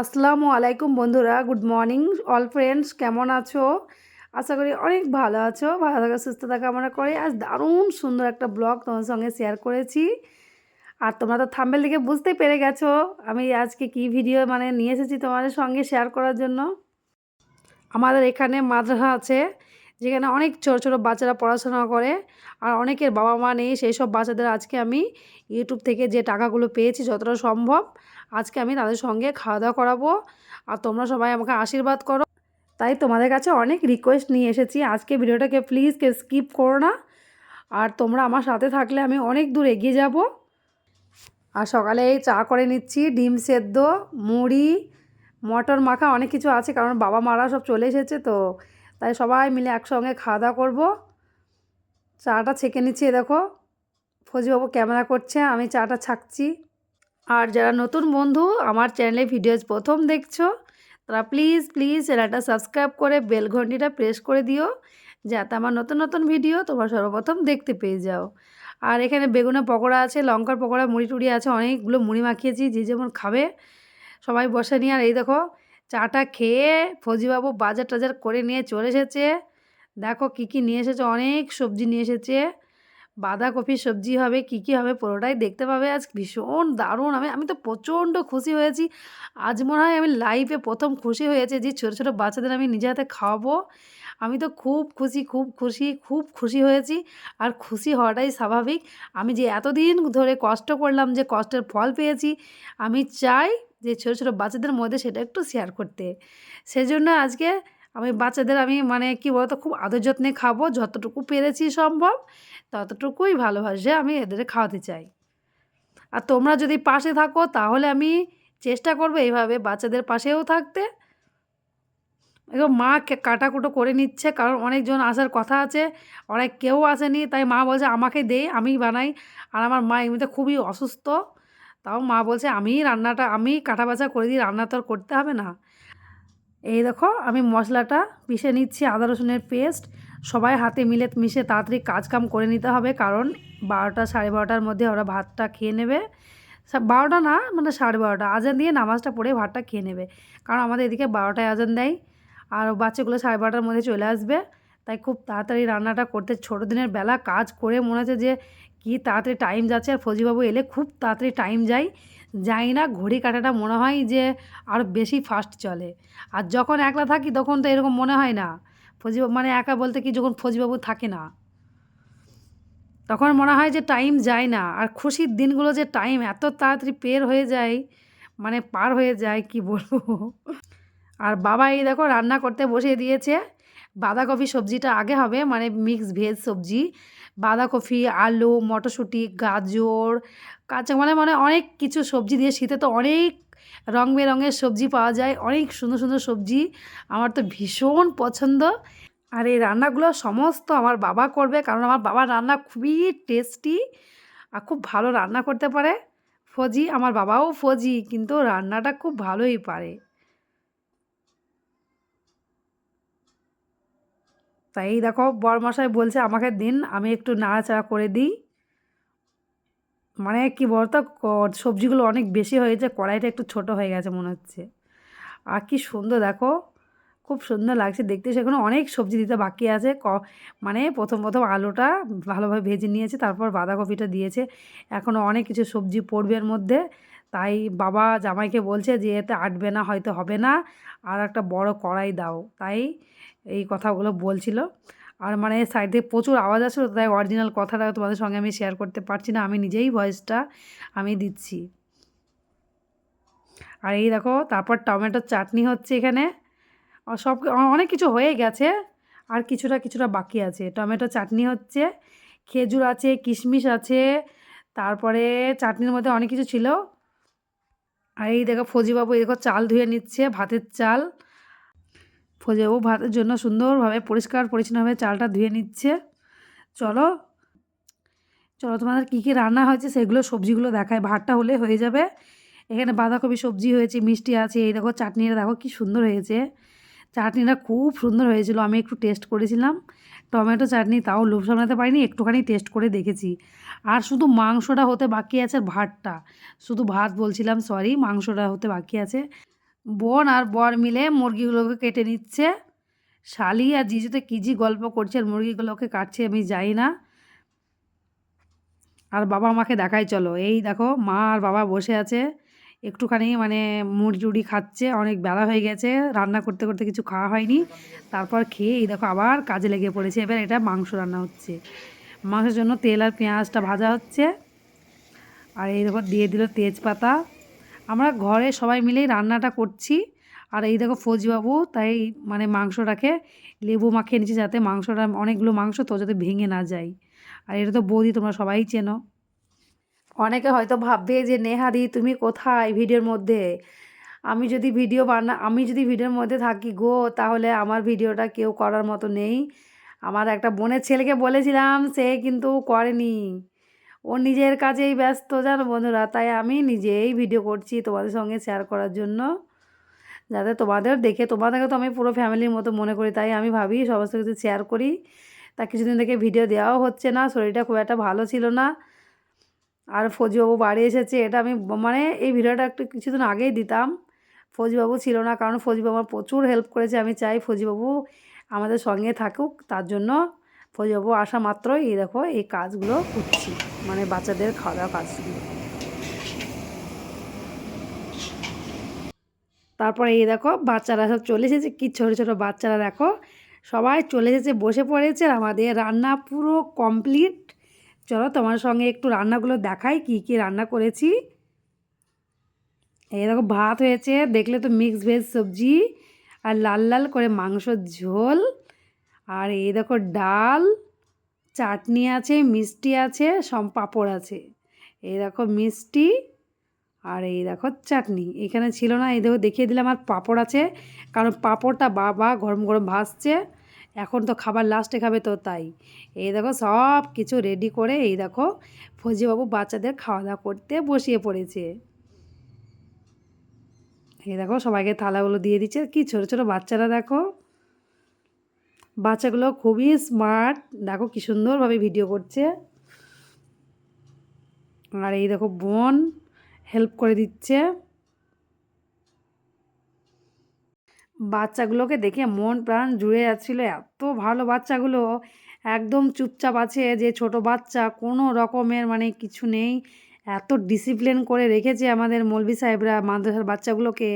আসসালামু আলাইকুম বন্ধুরা, গুড মর্নিং অল ফ্রেন্ডস, কেমন আছো? আশা করি অনেক ভালো আছো, ভালো থাকা, সুস্থ থাকা কামনা করে। আজ দারুণ সুন্দর একটা ব্লগ তোমার সঙ্গে শেয়ার করেছি। আর তোমরা তো থাম্বেল দিকে বুঝতেই পেরে গেছো আমি আজকে কি ভিডিও মানে নিয়ে এসেছি তোমাদের সঙ্গে শেয়ার করার জন্য। আমাদের এখানে মাদ্রাসা আছে, যেখানে অনেক ছোটো ছোটো বাচ্চারা পড়াশোনা করে, আর অনেকের বাবা মা নেই, সেই সব বাচ্চাদের আজকে আমি ইউটিউব থেকে যে টাকাগুলো পেয়েছি যতটা সম্ভব আজকে আমি তাদের সঙ্গে খাওয়া দাওয়া করাবো। আর তোমরা সবাই আমাকে আশীর্বাদ করো। তাই তোমাদের কাছে অনেক রিকোয়েস্ট নিয়ে এসেছি। আজকে ভিডিওটাকে প্লিজ স্কিপ করো না। আর তোমরা আমার সাথে থাকলে আমি অনেক দূর এগিয়ে যাব। আর সকালে এই চা করে নিচ্ছি, ডিম সেদ্ধ, মুড়ি, মটর মাখা অনেক কিছু আছে কারণ বাবা মারা সব চলে এসেছে তো। তাই সবাই মিলে একসঙ্গে খাওয়া দাওয়া করব। চাটা ছেঁকে নিচ্ছি দেখো। ফৌজিবাবু ক্যামেরা করছে, আমি চাটা ছাকছি। আর যারা নতুন বন্ধু, আমার চ্যানেলে ভিডিওজ প্রথম দেখছ, তারা প্লিজ প্লিজ চ্যানেলটা সাবস্ক্রাইব করে বেল ঘন্টিটা প্রেস করে দিও, যাতে আমার নতুন নতুন ভিডিও তোমরা সর্বপ্রথম দেখতে পেয়ে যাও। আর এখানে বেগুনের পকোড়া আছে, লঙ্কার পকোড়া, মুড়ি টুড়ি আছে, অনেকগুলো মুড়ি মাখিয়েছি, যে যেমন খাবে, সবাই বসে নিয়ে। আর এই দেখো, চাটা খেয়ে ফৌজিবাবু বাজার টাজার করে নিয়ে চলে এসেছে। দেখো কী কী নিয়ে এসেছে, অনেক সবজি নিয়ে এসেছে। বাঁধাকপি, সবজি হবে, কী কী হবে পুরোটাই দেখতে পাবে আজ। ভীষণ দারুণ! আমি আমি তো প্রচণ্ড খুশি হয়েছি। আজ মনে হয় আমি লাইফে প্রথম খুশি হয়েছে যে ছোটো ছোটো বাচ্চাদের আমি নিজে হাতে খাওয়াবো। আমি তো খুব খুশি খুব খুশি খুব খুশি হয়েছি। আর খুশি হওয়াটাই স্বাভাবিক। আমি যে এতদিন ধরে কষ্ট করলাম, যে কষ্টের ফল পেয়েছি, আমি চাই যে ছোটো ছোটো বাচ্চাদের মধ্যে সেটা একটু শেয়ার করতে। সেজন্য আজকে আমি বাচ্চাদের আমি মানে কি বলতো, খুব আদর যত্নে খাব, যতটুকু পেরেছি সম্ভব, ততটুকুই ভালোবাসে আমি এদের খাওয়াতে চাই। আর তোমরা যদি পাশে থাকো, তাহলে আমি চেষ্টা করব এইভাবে বাচ্চাদের পাশেও থাকতে। এবার মা কাটাকুটো করে নিচ্ছে, কারণ অনেকজন আসার কথা আছে, অনেক কেউ আসেনি, তাই মা বলছে, আমাকে দে, আমি বানাই। আর আমার মা এমনিতে খুবই অসুস্থ, তাও মা বলছে, আমি রান্নাটা, আমি কাটা বাছা করে দিই রান্না তো আর করতে হবে না। এই দেখো, আমি মশলাটা পিষে নিচ্ছি, আদা রসুনের পেস্ট। সবাই হাতে মিলে মিশে তাড়াতাড়ি কাজকাম করে নিতে হবে, কারণ বারোটা সাড়ে বারোটার মধ্যে ওরা ভাতটা খেয়ে নেবে। বারোটা না মানে সাড়ে বারোটা। আজান দিয়ে নামাজটা পড়ে ভাতটা খেয়ে নেবে। কারণ আমাদের এদিকে বারোটায় আজান দেয়, আর বাচ্চাগুলো সাড়ে বারোটার মধ্যে চলে আসবে। তাই খুব তাড়াতাড়ি রান্নাটা করতে। ছোটো দিনের বেলা কাজ করে মনে হচ্ছে যে কি তাড়াতাড়ি টাইম যাচ্ছে। আর ফৌজিবাবু এলে খুব তাড়াতাড়ি টাইম যায়। যাই না ঘড়ি কাটাটা মনে হয় যে আরও বেশি ফাস্ট চলে। আর যখন একলা থাকি তখন তো এরকম মনে হয় না। ফজিবাবু মানে একা বলতে কি যখন ফজিবাবু থাকে না। তখন মনে হয় যে টাইম যায় না। আর খুশির দিনগুলো যে টাইম এত তাড়াতাড়ি পের হয়ে যায় মানে পার হয়ে যায়, কি বলব? আর বাবা এই দেখো রান্না করতে বসিয়ে দিয়েছে। বাঁধাকপি সবজিটা আগে হবে মানে মিক্স ভেজ সবজি। বাঁধাকপি, আলু, মটরশুঁটি, গাজর, কাঁচা মানে মানে অনেক কিছু সবজি দিয়ে শীতে তো অনেক রং বেরঙের সবজি পাওয়া যায়, অনেক সুন্দর সুন্দর সবজি। আমার তো ভীষণ পছন্দ। আর এই রান্নাগুলো সমস্ত আমার বাবা করবে, কারণ আমার বাবার রান্না খুবই টেস্টি আর খুব ভালো রান্না করতে পারে। ফজি, আমার বাবাও ফজি, কিন্তু রান্নাটা খুব ভালোই পারে। তাই দেখো বরমশাই বলছে আমাকে দিন, আমি একটু নাড়াচাড়া করে দিই। মানে কি বলতো সবজিগুলো অনেক বেশি হয়েছে, কড়াইটা একটু ছোট হয়ে গেছে মনে হচ্ছে। আর কি সুন্দর দেখো, খুব সুন্দর লাগছে দেখতে। সেখানে অনেক সবজি দিতে বাকি আছে, ক মানে প্রথম প্রথম আলুটা ভালোভাবে ভেজে নিয়েছে, তারপর বাঁধাকপিটা দিয়েছে। এখনও অনেক কিছু সবজি পড়বে এর মধ্যে। তাই বাবা জামাইকে বলছে যে এতে আটবে না, হয়তো হবে না। আর একটা বড় কড়াই দাও। তাই এই কথাগুলো বলছিল। আর মানে সাইড থেকে প্রচুর আওয়াজ আসলো তাই অরিজিনাল কথাটা তোমাদের সঙ্গে আমি শেয়ার করতে পারছি না। আমি নিজেই ভয়েসটা আমি দিচ্ছি। আর এই দেখো, তারপর টমেটোর চাটনি হচ্ছে এখানে। সব, অনেক কিছু হয়ে গেছে, আর কিছুটা কিছুটা বাকি আছে। টমেটো চাটনি হচ্ছে, খেজুর আছে, কিশমিশ আছে, তারপরে চাটনির মধ্যে অনেক কিছু ছিল। আর এই দেখো ফজিবাবু, এই দেখো চাল ধুয়ে নিচ্ছে, ভাতের চাল। ফজিবাবু ভাতের জন্য সুন্দরভাবে পরিষ্কার পরিচ্ছন্নভাবে চালটা ধুয়ে নিচ্ছে। চলো চলো, তোমাদের কী কী রান্না হয়েছে সেগুলো, সবজিগুলো দেখায় ভাতটা হলে হয়ে যাবে। এখানে বাঁধাকপি সবজি হয়েছে, মিষ্টি আছে, এই দেখো চাটনিটা, দেখো কি সুন্দর হয়েছে। চাটনিটা খুব সুন্দর হয়েছিল, আমি একটু টেস্ট করেছিলাম। টমেটো চাটনি তাও লোভ সামলাতে পারিনি, একটুখানি টেস্ট করে দেখেছি। আর শুধু মাংসটা হতে বাকি আছে ভাতটা। শুধু ভাত বলছিলাম সরি মাংসটা হতে বাকি আছে। বোন আর বর মিলে মুরগিগুলোকে কেটে নিচ্ছে। শালি আর জিজুতে কী জি গল্প করছে আর মুরগিগুলোকে কাটছে আমি যাই না। আর বাবা মাকে দেখাই চলো। এই দেখো, মা আর বাবা বসে আছে। একটুখানি মানে মুড়ি খাচ্ছে, অনেক বেলা হয়ে গেছে, রান্না করতে করতে কিছু খাওয়া হয়নি। তারপর খেয়ে এই দেখো আবার কাজে লেগে পড়েছে। এবার এটা মাংস রান্না হচ্ছে। মাংসের জন্য তেল আর পেঁয়াজটা ভাজা হচ্ছে। আর এই দেখো দিয়ে দিল তেজপাতা। আমরা ঘরে সবাই মিলেই রান্নাটা করছি। আর এই দেখো ফৌজিবাবু তাই মানে মাংসটাকে লেবু মাখিয়ে নিচ্ছে যাতে মাংসটা অনেকগুলো মাংস তো যাতে ভেঙে না যায়। আর এটা তো বৌদি, তোমরা সবাই চেনো। অনেকে হয়তো ভাববে যে নেহাদি তুমি কোথায় ভিডিওর মধ্যে? আমি যদি ভিডিও বানা, আমি যদি ভিডিওর মধ্যে থাকি, গো, তাহলে আমার ভিডিওটা কেউ করার মতো নেই। আমার একটা বোনের ছেলেকে বলেছিলাম, সে কিন্তু করেনি। ও নিজের কাজেই ব্যস্ত, জানো বন্ধুরা? তাই আমি নিজেই ভিডিও করছি তোমাদের সঙ্গে শেয়ার করার জন্য। যাতে তোমাদের দেখে, তোমাদেরকে তো আমি পুরো ফ্যামিলির মতো মনে করি, তাই আমি ভাবি সমস্ত কিছু শেয়ার করি। তা কিছুদিন থেকে ভিডিও দেওয়াও হচ্ছে না, শরীরটা খুব একটা ভালো ছিল না। আর ফৌজিবাবু বাড়ি এসেছে, এটা আমি মানে এই ভিডিওটা একটু কিছুদিন আগেই দিতাম। ফৌজিবাবু ছিল না, কারণ ফৌজিবাবু আমার প্রচুর হেল্প করেছে, আমি চাই ফৌজিবাবু আমাদের সঙ্গে থাকুক। তার জন্য ফৌজিবাবু আসা মাত্রই, এই দেখো, এই কাজগুলো করছি। মানে বাচ্চাদের খাওয়া দাওয়া কাজগুলো তারপরে এই দেখো, বাচ্চারা সব চলে এসেছে। কি ছোটো ছোটো বাচ্চারা দেখো। সবাই চলে এসেছে, বসে পড়েছে। আর আমাদের রান্না পুরো কমপ্লিট। চলো তোমার সঙ্গে একটু রান্নাগুলো দেখাই, কি কি রান্না করেছি। এই দেখো, ভাত হয়েছে। দেখলে তো মিক্স ভেজ সবজি। আর লাল লাল করে মাংসর ঝোল। আর এই দেখো, ডাল। চাটনি আছে, মিষ্টি আছে সব পাঁপড় আছে। এই দেখো মিষ্টি আর এই দেখো চাটনি। এখানে ছিল না, এই দেখো দেখিয়ে দিলাম আর পাঁপড় আছে, কারণ পাঁপড়টা বাবা গরম গরম ভাসছে এখন তো খাবার লাস্টে খাবে তো তাই। এই দেখো সব কিছু রেডি করে এই দেখো ফৌজিবাবু বাচ্চাদের খাওয়া দাওয়া করতে বসিয়ে পড়েছে। এই দেখো সবাইকে থালাগুলো দিয়ে দিচ্ছে, কি ছোট ছোট বাচ্চারা দেখো। বাচ্চাগুলো খুবই স্মার্ট দেখো কি সুন্দরভাবে ভিডিও করছে। আর এই দেখো বোন হেল্প করে দিচ্ছে। বাচ্চাগুলোকে দেখে মন প্রাণ জুড়ে যাচ্ছিল। এত ভালো বাচ্চাগুলো। একদম চুপচাপ আছে যে ছোট বাচ্চা, কোনো রকমের মানে কিছু নেই। এত ডিসিপ্লিন করে রেখেছে আমাদের মৌলবি সাহেবরা, মাদ্রাসার বাচ্চাগুলোকে।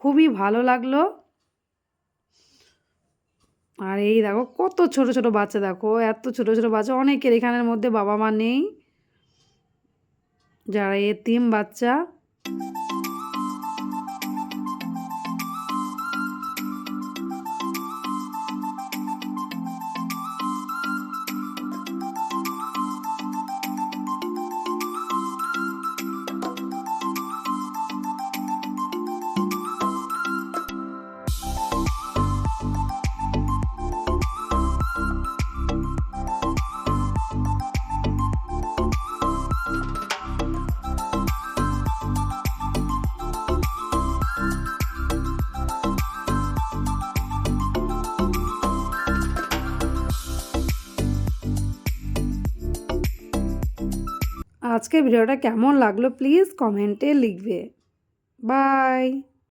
খুবই ভালো লাগল। আর এই দেখো, কত ছোট ছোট বাচ্চা দেখো, এত ছোট ছোট বাচ্চা, অনেকের এখানের মধ্যে বাবা মা নেই। যারা এ এতিম বাচ্চা। আজকের ভিডিওটা কেমন লাগল? প্লিজ কমেন্টে লিখবে। বাই